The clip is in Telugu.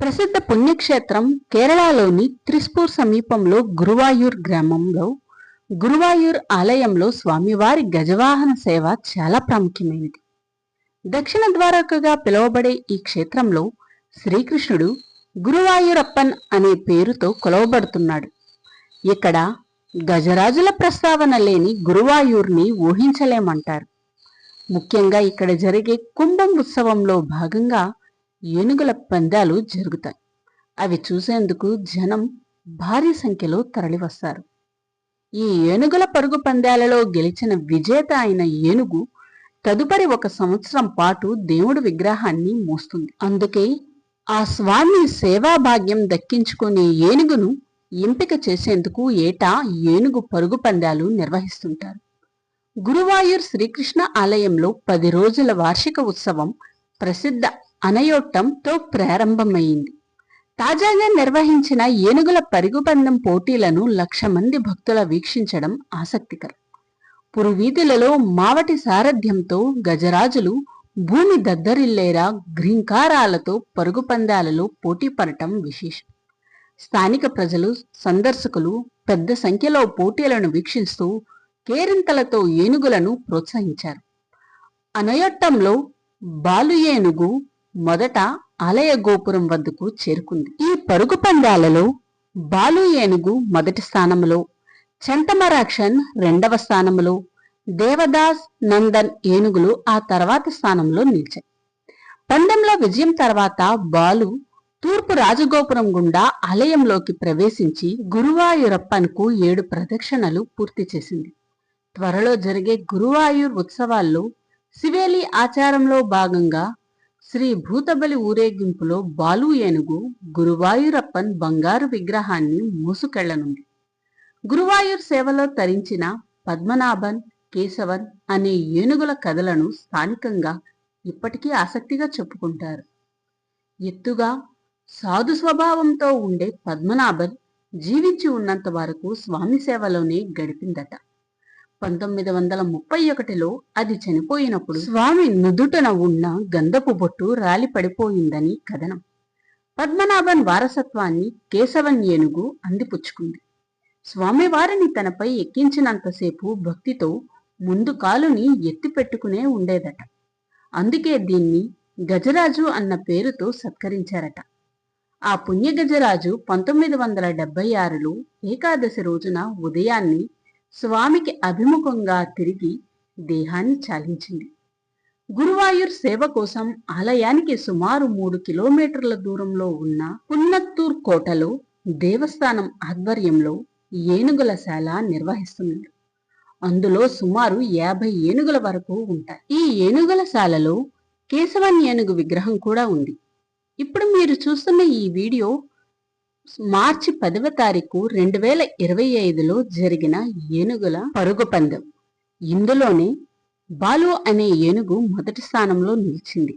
ప్రసిద్ధ పుణ్యక్షేత్రం కేరళలోని త్రిస్పూర్ సమీపంలో గురువాయూర్ గ్రామంలో గురువాయూర్ ఆలయంలో స్వామివారి గజవాహన సేవ చాలా ప్రాముఖ్యమైనది. దక్షిణ ద్వారకగా పిలువబడే ఈ క్షేత్రంలో శ్రీకృష్ణుడు గురువాయూరప్పన్ అనే పేరుతో కొలవబడుతున్నాడు. ఇక్కడ గజరాజుల ప్రస్తావన లేని గురువాయూర్ని ఊహించలేమంటారు. ముఖ్యంగా ఇక్కడ జరిగే కుంభం ఉత్సవంలో భాగంగా ఏనుగుల పందాలు జరుగుతాయి. అవి చూసేందుకు జనం భారీ సంఖ్యలో తరలివస్తారు. ఈ ఏనుగుల పరుగు పందాలలో గెలిచిన విజేత అయిన ఏనుగు తదుపరి ఒక సంవత్సరం పాటు దేవుడి విగ్రహాన్ని మోస్తుంది. అందుకే ఆ స్వామి సేవా భాగ్యం దక్కించుకునే ఏనుగును ఎంపిక చేసేందుకు ఏటా ఏనుగు పరుగు పందాలు నిర్వహిస్తుంటారు. గురువాయూర్ శ్రీకృష్ణ ఆలయంలో పది రోజుల వార్షిక ఉత్సవం ప్రసిద్ధ అనయోట్టంతో ప్రారంభమైంది. తాజాగా నిర్వహించిన ఏనుగుల పరుగుపందెం పోటీలను లక్ష మంది భక్తుల వీక్షించడం ఆసక్తికరం. పురువీధులలో మావటి సారథ్యంతో గజరాజులు భూమి దద్దరిల్లేరా గ్రీంకారాలతో పరుగు పందాలలో పోటీ పడటం విశేషం. స్థానిక ప్రజలు సందర్శకులు పెద్ద సంఖ్యలో పోటీలను వీక్షిస్తూ కేరింతలతో ఏనుగులను ప్రోత్సహించారు. అనయట్టంలో బాలు ఏనుగు మొదట ఆలయ గోపురం వద్దకు చేరుకుంది. ఈ పరుగు పందాలలో బాలు ఏనుగు మొదటి స్థానంలో చంతమరాక్షన్ రెండవ స్థానంలో దేవదాస్ నందన్ ఏనుగులు ఆ తర్వాత స్థానంలో నిలిచాయి. పందెంలో విజయం తర్వాత బాలు తూర్పు రాజగోపురం గుండా ఆలయంలోకి ప్రవేశించి గురువాయూరప్పన్కు ఏడు ప్రదక్షిణలు పూర్తి చేసింది. త్వరలో జరిగే గురువాయూర్ ఉత్సవాల్లో శివేలి ఆచారంలో భాగంగా శ్రీ భూతబలి ఊరేగింపులో బాలు ఏనుగు గురువాయూరప్పన్ బంగారు విగ్రహాన్ని మోసుకెళ్ళనుంది. గురువాయూర్ సేవలో తరించిన పద్మనాభన్ కేశవన్ అనే ఏనుగుల కథలను స్థానికంగా ఇప్పటికీ ఆసక్తిగా చెప్పుకుంటారు. ఎత్తుగా సాధు స్వభావంతో ఉండే పద్మనాభన్ జీవించి ఉన్నంత వరకు స్వామి సేవలోనే గడిపిందట. పంతొమ్మిది వందల ముప్పై ఒకటిలో అది చనిపోయినప్పుడు స్వామి నుదుటన ఉన్న గంధపు బొట్టు రాలి పడిపోయిందని కథనం. పద్మనాభన్ వారసత్వాన్ని కేశవన్ ఏనుగు అందిపుచ్చుకుంది స్వామివారిని తనపై ఎక్కించినంతసేపు భక్తితో ముందు కాలుని ఎత్తిపెట్టుకునే ఉండేదట. అందుకే దీన్ని గజరాజు అన్న పేరుతో సత్కరించారట. ఆ పుణ్య గజరాజు పంతొమ్మిది వందల డెబ్బై ఆరులో ఏకాదశి రోజున ఉదయాన్నే స్వామికి అభిముఖంగా తిరిగి దేహాన్ని చాలించింది. గురువాయూర్ సేవ కోసం ఆలయానికి సుమారు మూడు కిలోమీటర్ల దూరంలో ఉన్న పున్నత్తూర్ కోటలో దేవస్థానం ఆధ్వర్యంలో ఏనుగుల శాల నిర్వహిస్తున్నారు. అందులో సుమారు యాభై ఏనుగుల వరకు ఉంటాయి. ఈ ఏనుగుల శాలలో కేశవన్ ఏనుగు విగ్రహం కూడా ఉంది. ఇప్పుడు మీరు చూస్తున్న ఈ వీడియో మార్చి పదవ తారీఖు రెండు వేల ఇరవై ఐదులో జరిగిన ఏనుగుల పరుగు పందెం. ఇందులోనే బాలు అనే ఏనుగు మొదటి స్థానంలో నిలిచింది.